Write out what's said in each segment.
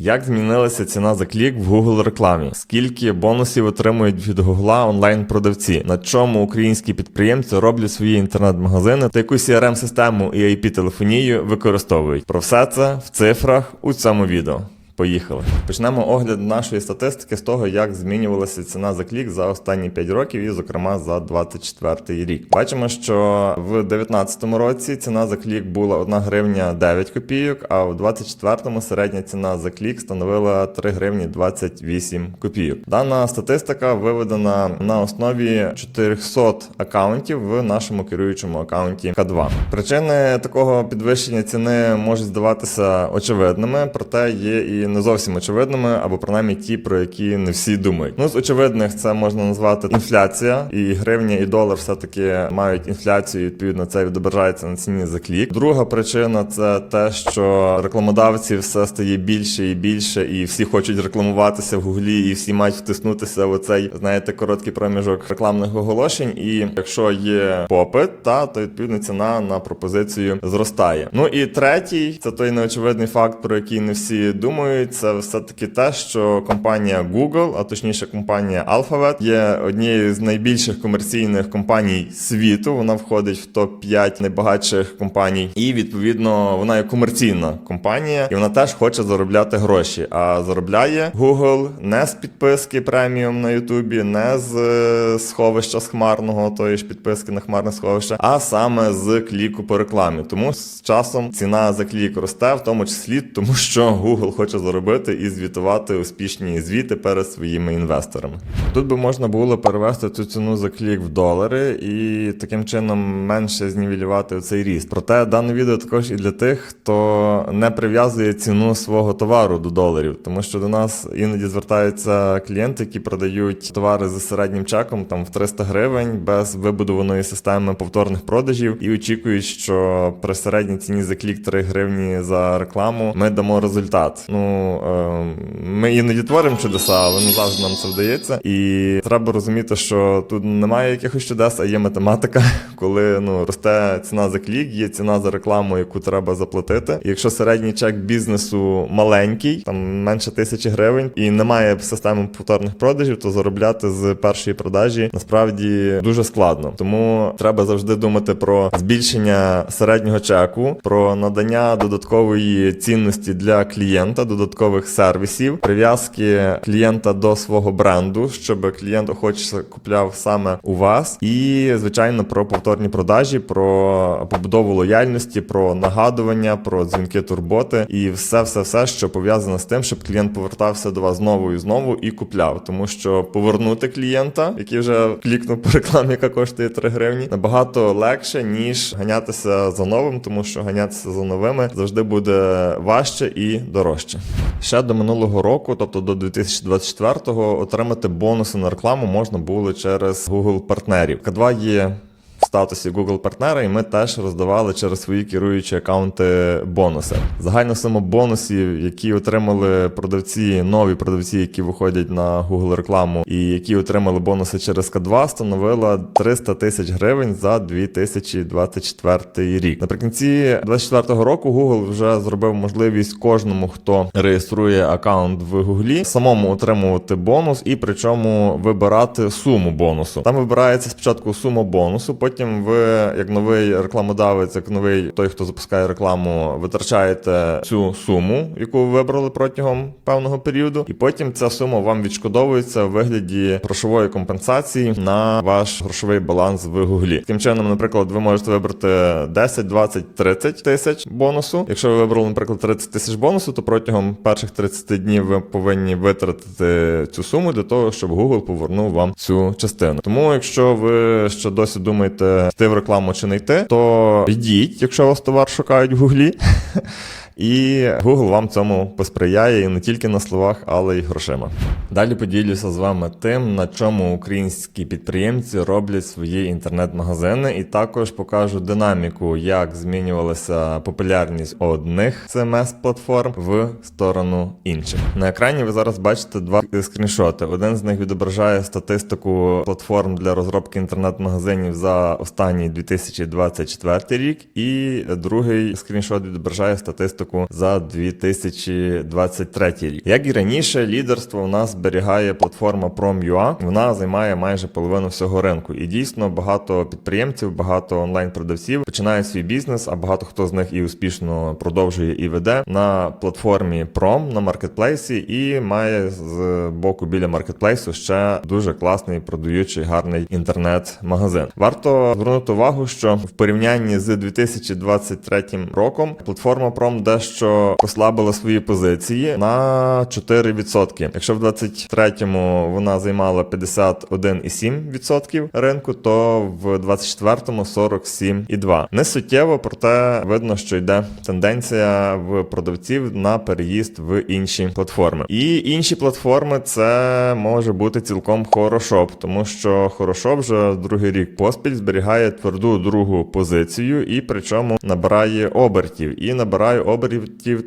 Як змінилася ціна за клік в Google рекламі? Скільки бонусів отримують від Google онлайн-продавці? На чому українські підприємці роблять свої інтернет-магазини та яку crm систему і IP-телефонію використовують? Про все це в цифрах у цьому відео. Поїхали. Почнемо огляд нашої статистики з того, як змінювалася ціна за клік за останні 5 років, і, зокрема, за 24 рік. Бачимо, що в 2019 році ціна за клік була 1 гривня 9 копійок, а в 24 середня ціна за клік становила 3 гривні 28 копійок. Дана статистика виведена на основі 400 акаунтів в нашому керуючому акаунті К2. Причини такого підвищення ціни можуть здаватися очевидними, проте є і не зовсім очевидними, або принаймні ті, про які не всі думають. Ну з очевидних це можна назвати інфляція, і гривня і долар все таки мають інфляцію. і, Відповідно, це відображається на ціні за клік. Друга причина це те, що рекламодавці все стає більше і більше, і всі хочуть рекламуватися в гуглі, і всі мають втиснутися в оцей, знаєте, короткий проміжок рекламних оголошень. І якщо є попит, та то відповідно ціна на пропозицію зростає. Ну і третій це той неочевидний факт, про який не всі думають. Це все таки те, що компанія Google, а точніше компанія Alphabet, є однією з найбільших комерційних компаній світу. Вона входить в топ 5 найбагатших компаній, і відповідно вона є комерційна компанія, і вона теж хоче заробляти гроші. А заробляє Google не з підписки преміум на Ютубі, не з е, сховища з хмарного, тої ж підписки на хмарне сховище, а саме з кліку по рекламі. Тому з часом ціна за клік росте, в тому числі тому, що Google хоче заробити і звітувати успішні звіти перед своїми інвесторами. Тут би можна було перевести цю ціну за клік в долари і таким чином менше знівелювати цей ріст. Проте дане відео також і для тих, хто не прив'язує ціну свого товару до доларів, тому що до нас іноді звертаються клієнти, які продають товари за середнім чеком там в 300 гривень без вибудованої системи повторних продажів і очікують, що при середній ціні за клік 3 гривні за рекламу ми дамо результат. Ну е, ми іноді творимо чудеса, але не завжди нам це вдається. І треба розуміти, що тут немає якихось чудес, а є математика, коли ну росте ціна за клік, є ціна за рекламу, яку треба заплатити. І якщо середній чек бізнесу маленький, там менше тисячі гривень, і немає системи повторних продажів, то заробляти з першої продажі насправді дуже складно. Тому треба завжди думати про збільшення середнього чеку, про надання додаткової цінності для клієнта, додаткових сервісів, прив'язки клієнта до свого бренду, щоб клієнт охоче купляв саме у вас, і звичайно про повторні продажі, про побудову лояльності, про нагадування, про дзвінки турботи і все, все, все, що пов'язане з тим, щоб клієнт повертався до вас знову і знову і купляв, тому що повернути клієнта, який вже клікнув по рекламі, яка коштує 3 гривні, набагато легше ніж ганятися за новим, тому що ганятися за новими завжди буде важче і дорожче. Ще до минулого року, тобто до 2024-го, отримати бонуси на рекламу можна було через Google партнерів. К2 є в статусі Google партнера, і ми теж роздавали через свої керуючі акаунти бонуси. Загальна сума бонусів, які отримали продавці, нові продавці, які виходять на Google рекламу, і які отримали бонуси через К2, становила 300 тисяч гривень за 2024 рік. Наприкінці 2024 року Google вже зробив можливість кожному, хто реєструє акаунт в Google, самому отримувати бонус і причому вибирати суму бонусу. Там вибирається спочатку сума бонусу. Потім ви, як новий рекламодавець, як новий той, хто запускає рекламу, витрачаєте цю суму, яку ви вибрали протягом певного періоду, і потім ця сума вам відшкодовується в вигляді грошової компенсації на ваш грошовий баланс в Гуглі. Таким чином, наприклад, ви можете вибрати 10, 20, 30 тисяч бонусу. Якщо ви вибрали, наприклад, 30 тисяч бонусу, то протягом перших 30 днів ви повинні витратити цю суму для того, щоб Google повернув вам цю частину. Тому, якщо ви ще досі думаєте йти в рекламу чи не йти, то йдіть, якщо вас товар шукають в Гуглі. І Google вам цьому посприяє і не тільки на словах, але й грошима. Далі поділюся з вами тим, на чому українські підприємці роблять свої інтернет-магазини, і також покажу динаміку, як змінювалася популярність одних cms платформ в сторону інших. На екрані ви зараз бачите два скріншоти. Один з них відображає статистику платформ для розробки інтернет-магазинів за останній 2024 рік, і другий скріншот відображає статистику статистику за 2023 рік. Як і раніше, лідерство у нас зберігає платформа Prom.ua. Вона займає майже половину всього ринку. І дійсно багато підприємців, багато онлайн-продавців починають свій бізнес, а багато хто з них і успішно продовжує і веде на платформі Prom на маркетплейсі і має з боку біля маркетплейсу ще дуже класний продаючий гарний інтернет-магазин. Варто звернути увагу, що в порівнянні з 2023 роком платформа Prom дещо послабила свої позиції на 4%. Якщо в 23-му вона займала 51,7% ринку, то в 24-му 47,2%. Не суттєво, проте видно, що йде тенденція в продавців на переїзд в інші платформи. І інші платформи це може бути цілком хорошоп, тому що хорошоп вже другий рік поспіль зберігає тверду другу позицію і причому набирає обертів. І набирає обертів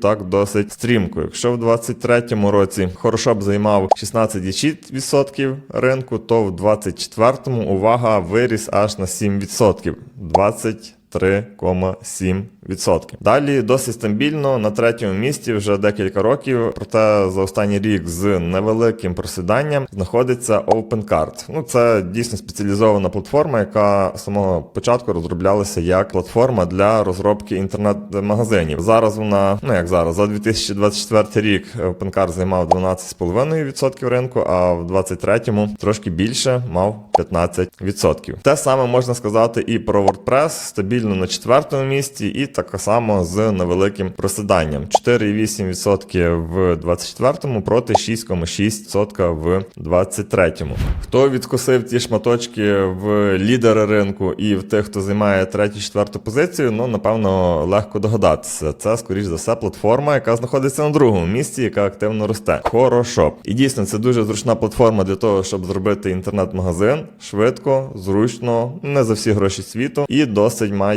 так досить стрімко. Якщо в 23-му році хорошоб займав 16,6% ринку, то в 24-му увага виріс аж на 7%. 20 3,7%. Далі досить стабільно на третьому місці вже декілька років, проте за останній рік з невеликим просіданням знаходиться OpenCard. Ну це дійсно спеціалізована платформа, яка з самого початку розроблялася як платформа для розробки інтернет-магазинів. Зараз вона, ну як зараз, за 2024 рік OpenCard займав 12,5% ринку, а в 2023 трошки більше мав 15%. Те саме можна сказати і про WordPress, стабільно на четвертому місці, і так само з невеликим просиданням. 4,8% в 24-му проти 6,6% в 23-му. Хто відкусив ті шматочки в лідери ринку і в тих, хто займає третю, четверту позицію, ну напевно легко догадатися. Це скоріш за все платформа, яка знаходиться на другому місці, яка активно росте. Хорошоп. І дійсно це дуже зручна платформа для того, щоб зробити інтернет-магазин швидко, зручно, не за всі гроші світу, і досить має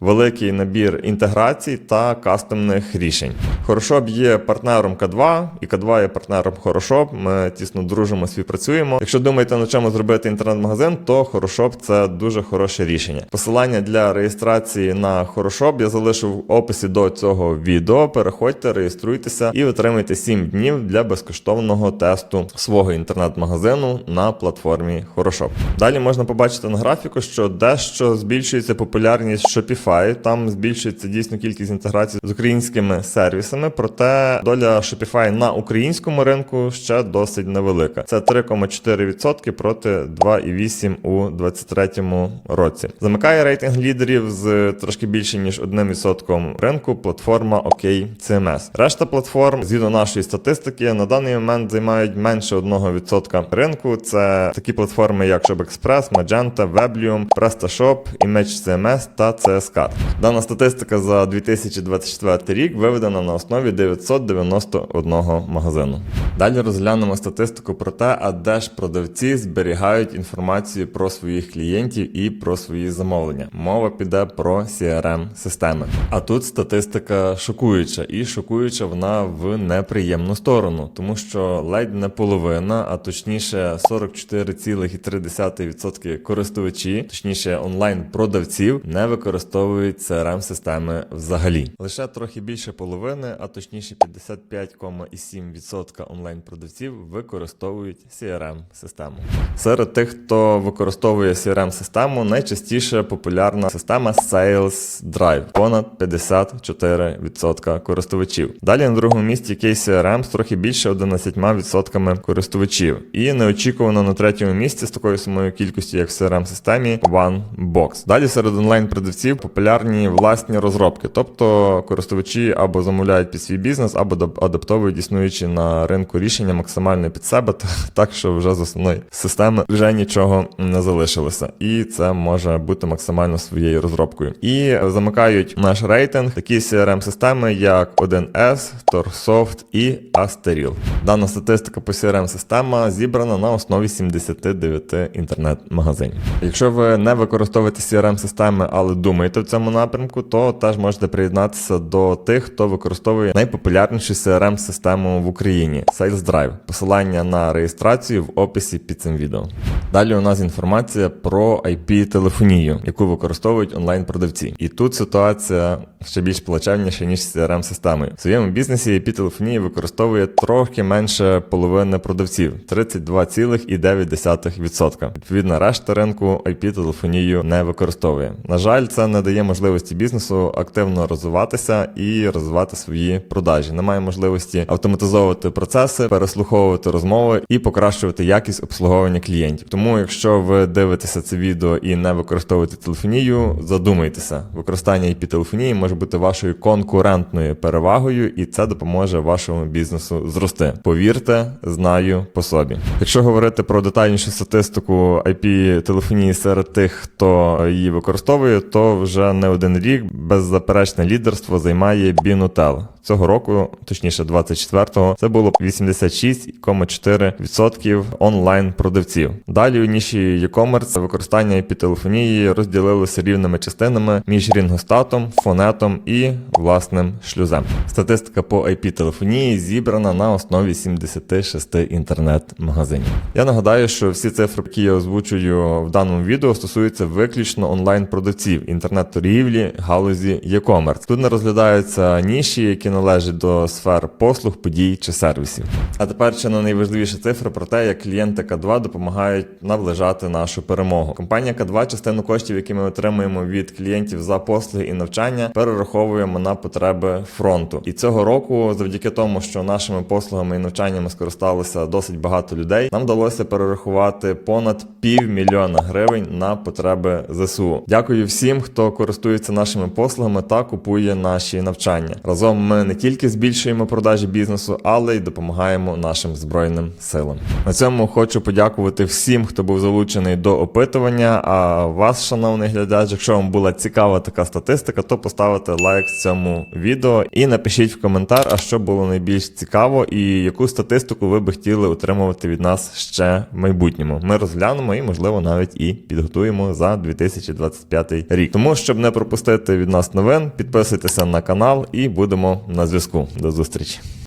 великий набір інтеграцій та кастомних рішень. Хорошоп є партнером К2, і К2 є партнером Хорошоп. Ми тісно дружимо, співпрацюємо. Якщо думаєте на чому зробити інтернет-магазин, то Хорошоп це дуже хороше рішення. Посилання для реєстрації на Хорошоп я залишу в описі до цього відео. Переходьте, реєструйтеся і отримайте 7 днів для безкоштовного тесту свого інтернет-магазину на платформі Хорошоп. Далі можна побачити на графіку, що дещо збільшується популярність Shopify. Там збільшується дійсно кількість інтеграцій з українськими сервісами. Проте доля Shopify на українському ринку ще досить невелика. Це 3,4% проти 2,8% у 2023 році. Замикає рейтинг лідерів з трошки більше ніж 1% ринку. Платформа OKCMS. Решта платформ, згідно нашої статистики, на даний момент займають менше 1% ринку. Це такі платформи, як ShopExpress, Magenta, Weblium, PrestaShop, ImageCMS та CSCAR. Дана статистика за 2024 рік виведена на основі 991 магазину. Далі розглянемо статистику про те, а де ж продавці зберігають інформацію про своїх клієнтів і про свої замовлення. Мова піде про crm системи. А тут статистика шокуюча, і шокуюча вона в неприємну сторону, тому що ледь не половина, а точніше 44,3% користувачі, точніше онлайн-продавців, не використовують crm системи взагалі. Лише трохи більше половини, а точніше 55,7% онлайн-продавців використовують crm систему. Серед тих, хто використовує crm систему найчастіше популярна система Sales Drive, понад 54% користувачів. Далі на другому місці кейс CRM з трохи більше 11% користувачів. І неочікувано на третьому місці з такою самою кількістю, як в crm системі OneBox. Далі серед онлайн-продавців популярні власні розробки, тобто користувачі або замовляють під свій бізнес, або адаптовують існуючі на ринку рішення максимально під себе, так що вже з основної системи вже нічого не залишилося. І це може бути максимально своєю розробкою. І замикають наш рейтинг такі crm системи як 1С, Torsoft і Asteril. Дана статистика по crm система зібрана на основі 79 інтернет-магазинів. Якщо ви не використовуєте crm системи, але думаєте в цьому напрямку, то теж можете приєднатися до тих, хто використовує найпопулярнішу crm систему в Україні. Sales Drive. Посилання на реєстрацію в описі під цим відео. Далі у нас інформація про IP-телефонію, яку використовують онлайн-продавці. І тут ситуація ще більш плачевніша, ніж з crm системою В своєму бізнесі IP-телефонії використовує трохи менше половини продавців 32,9%. Відповідно, решта ринку IP-телефонію не використовує. На жаль, це не дає можливості бізнесу активно розвиватися і розвивати свої продажі. Немає можливості автоматизовувати процеси, переслуховувати розмови і покращувати якість обслуговування клієнтів. Тому, якщо ви дивитеся це відео і не використовуєте телефонію, задумайтеся. Використання IP-телефонії може бути вашою конкурентною перевагою, і це допоможе вашому бізнесу зрости. Повірте, знаю по собі. Якщо говорити про детальнішу статистику IP-телефонії серед тих, хто її використовує, то вже не один рік беззаперечне лідерство займає Біноtel. Цього року, точніше 24-го, це було 86,4% онлайн продавців. Далі у ніші e-commerce використання IP-телефонії розділилося рівними частинами між рінгостатом, фонетом і власним шлюзем. Статистика по IP-телефонії зібрана на основі 76 інтернет-магазинів. Я нагадаю, що всі цифри, які я озвучую в даному відео, стосуються виключно онлайн-продавців інтернет-торгівлі, галузі e-commerce. Тут не розглядаються ніші, які належать до сфер послуг, подій чи сервісів. А тепер ще на найважливіша цифра про те, як клієнти К2 допомагають наближати нашу перемогу. Компанія К2 частину коштів, які ми отримуємо від клієнтів за послуги і навчання, перераховуємо на потреби фронту. І цього року, завдяки тому, що нашими послугами і навчаннями скористалося досить багато людей, нам вдалося перерахувати понад півмільйона гривень на потреби ЗСУ. Дякую всім, хто користується нашими послугами та купує наші навчання. Разом не тільки збільшуємо продажі бізнесу, але й допомагаємо нашим збройним силам. На цьому хочу подякувати всім, хто був залучений до опитування. А вас, шановний глядач, якщо вам була цікава така статистика, то поставте лайк цьому відео і напишіть в коментар, а що було найбільш цікаво, і яку статистику ви би хотіли отримувати від нас ще в майбутньому. Ми розглянемо і, можливо, навіть і підготуємо за 2025 рік. Тому, щоб не пропустити від нас новин, підписуйтеся на канал і будемо на зв'язку. До зустрічі.